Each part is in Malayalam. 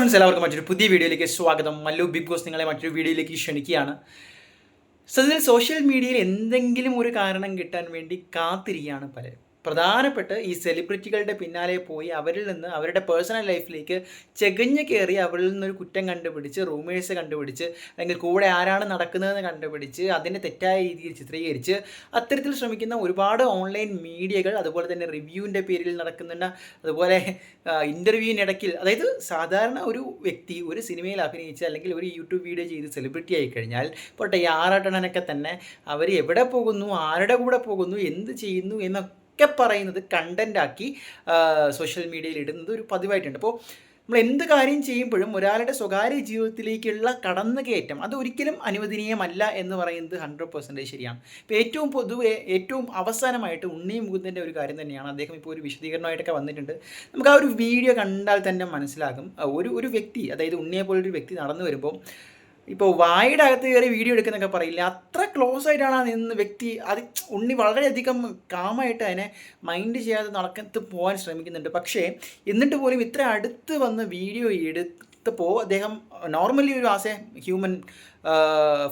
ഫ്രണ്ട്സ് എല്ലാവർക്കും മറ്റൊരു പുതിയ വീഡിയോയിലേക്ക് സ്വാഗതം. മല്ലു ബിഗ് ബോസ് നിങ്ങളെ മറ്റൊരു വീഡിയോയിലേക്ക് ക്ഷണിക്കുകയാണ്. സത്യത്തിൽ സോഷ്യൽ മീഡിയയിൽ എന്തെങ്കിലും ഒരു കാരണം കിട്ടാൻ വേണ്ടി കാത്തിരിക്കുകയാണ് പലരും. പ്രധാനപ്പെട്ട് ഈ സെലിബ്രിറ്റികളുടെ പിന്നാലെ പോയി അവരിൽ നിന്ന് അവരുടെ പേഴ്സണൽ ലൈഫിലേക്ക് ചെകഞ്ഞ് കയറി അവരിൽ നിന്നൊരു കുറ്റം കണ്ടുപിടിച്ച് റൂമേഴ്സ് കണ്ടുപിടിച്ച് അല്ലെങ്കിൽ കൂടെ ആരാണ് നടക്കുന്നതെന്ന് കണ്ടുപിടിച്ച് അതിനെ തെറ്റായ രീതിയിൽ ചിത്രീകരിച്ച് അത്തരത്തിൽ ശ്രമിക്കുന്ന ഒരുപാട് ഓൺലൈൻ മീഡിയകൾ അതുപോലെ തന്നെ റിവ്യൂവിന്റെ പേരിൽ നടക്കുന്ന അതുപോലെ ഇന്റർവ്യൂവിനിടയ്ക്കിൽ അതായത് സാധാരണ ഒരു വ്യക്തി ഒരു സിനിമയിൽ അഭിനയിച്ച് അല്ലെങ്കിൽ ഒരു യൂട്യൂബ് വീഡിയോ ചെയ്ത് സെലിബ്രിറ്റി ആയി കഴിഞ്ഞാൽ പോട്ടെ ഈ ആറാട്ടണനൊക്കെ തന്നെ അവർ എവിടെ പോകുന്നു ആരുടെ കൂടെ പോകുന്നു എന്ത് ചെയ്യുന്നു എന്നൊക്കെ പറയുന്നത് കണ്ടന്റാക്കി സോഷ്യൽ മീഡിയയിൽ ഇടുന്നത് ഒരു പതിവായിട്ടുണ്ട്. അപ്പോൾ നമ്മൾ എന്ത് കാര്യം ചെയ്യുമ്പോഴും ഒരാളുടെ സ്വകാര്യ ജീവിതത്തിലേക്കുള്ള കടന്നുകയറ്റം അത് ഒരിക്കലും അനുവദനീയമല്ല എന്ന് പറയുന്നത് ഹൺഡ്രഡ് പെർസെന്റേജ് ശരിയാണ്. ഇപ്പോൾ ഏറ്റവും പൊതുവെ ഏറ്റവും അവസാനമായിട്ട് ഉണ്ണി മുകുന്ദന്റെ ഒരു കാര്യം തന്നെയാണ്. അദ്ദേഹം ഇപ്പോൾ ഒരു വിശദീകരണമായിട്ടൊക്കെ വന്നിട്ടുണ്ട്. നമുക്ക് ആ ഒരു വീഡിയോ കണ്ടാൽ തന്നെ മനസ്സിലാകും. ഒരു ഒരു വ്യക്തി അതായത് ഉണ്ണിയെ പോലൊരു വ്യക്തി നടന്നു വരുമ്പോൾ ഇപ്പോൾ വായുടെ അകത്ത് കയറി വീഡിയോ എടുക്കുന്നൊക്കെ പറയില്ല? അത്ര ക്ലോസ് ആയിട്ടാണ് ആ നിന്ന് വ്യക്തി അത് ഉണ്ണി വളരെയധികം കാമായിട്ട് അതിനെ മൈൻഡ് ചെയ്യാതെ നടക്കത്ത് പോകാൻ ശ്രമിക്കുന്നുണ്ട്. പക്ഷേ എന്നിട്ട് പോലും ഇത്ര അടുത്ത് വന്ന് വീഡിയോ എടുത്തപ്പോൾ അദ്ദേഹം നോർമലി ഒരു ആസ് എ ഹ്യൂമൻ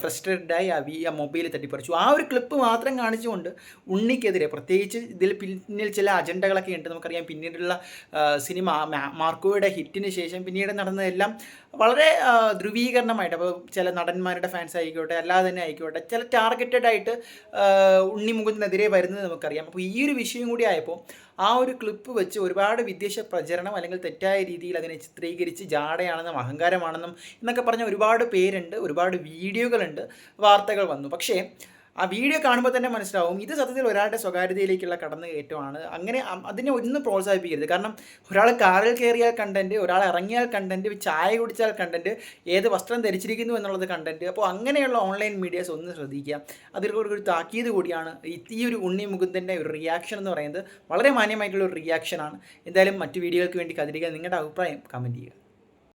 ഫ്രസ്ട്രേറ്റഡായി ആ വി ആ മൊബൈൽ തട്ടിപ്പറിച്ചു. ആ ഒരു ക്ലിപ്പ് മാത്രം കാണിച്ചുകൊണ്ട് ഉണ്ണിക്കെതിരെ പ്രത്യേകിച്ച് ഇതിൽ പിന്നിൽ ചില അജണ്ടകളൊക്കെ ഉണ്ട്. നമുക്കറിയാം പിന്നീടുള്ള സിനിമ മാർക്കോയുടെ ഹിറ്റിന് ശേഷം പിന്നീട് നടന്നതെല്ലാം വളരെ ധ്രുവീകരണമായിട്ട്. അപ്പോൾ ചില നടന്മാരുടെ ഫാൻസ് ആയിക്കോട്ടെ അല്ലാതെ തന്നെ ആയിക്കോട്ടെ ചില ടാർഗറ്റഡ് ആയിട്ട് ഉണ്ണി മുകുന്ദിനെതിരെ വരുന്നത് നമുക്കറിയാം. അപ്പോൾ ഈ ഒരു വിഷയം കൂടി ആയപ്പോൾ ആ ഒരു ക്ലിപ്പ് വെച്ച് ഒരുപാട് വിദേശ പ്രചരണം അല്ലെങ്കിൽ തെറ്റായ രീതിയിൽ അതിനെ ചിത്രീകരിച്ച് ജാടയാണെന്നും അഹങ്കാരമാണെന്നും എന്നൊക്കെ പറഞ്ഞ ഒരുപാട് പേരുണ്ട് ഒരുപാട് വീഡിയോകളുണ്ട് വാർത്തകൾ വന്നു. പക്ഷേ ആ വീഡിയോ കാണുമ്പോൾ തന്നെ മനസ്സിലാവും ഇത് സത്യത്തിൽ ഒരാളുടെ സ്വകാര്യതയിലേക്കുള്ള കടന്നുകയറ്റമാണ്. അങ്ങനെ അതിനെ ഒന്നും പ്രോത്സാഹിപ്പിക്കരുത്. കാരണം ഒരാൾ കാറിൽ കയറിയാൽ കണ്ടന്റ് ഒരാൾ ഇറങ്ങിയാൽ കണ്ടന്റ് ചായ കുടിച്ചാൽ കണ്ടന്റ് ഏത് വസ്ത്രം ധരിച്ചിരിക്കുന്നു എന്നുള്ളത് കണ്ടന്റ് അപ്പോൾ അങ്ങനെയുള്ള ഓൺലൈൻ മീഡിയാസ് ഒന്ന് ശ്രദ്ധിക്കുക. അതിലൂടെ ഒരു താക്കീത് കൂടിയാണ് ഈ ഒരു ഉണ്ണി മുകുന്ദന്റെ ഒരു റിയാക്ഷൻ എന്ന് പറയുന്നത്. വളരെ മാന്യമായിട്ടുള്ള ഒരു റിയാക്ഷനാണ് എന്തായാലും മറ്റു വീഡിയോകൾക്ക് വേണ്ടി കതിരിക്കാൻ നിങ്ങളുടെ അഭിപ്രായം കമന്റ് ചെയ്യുക.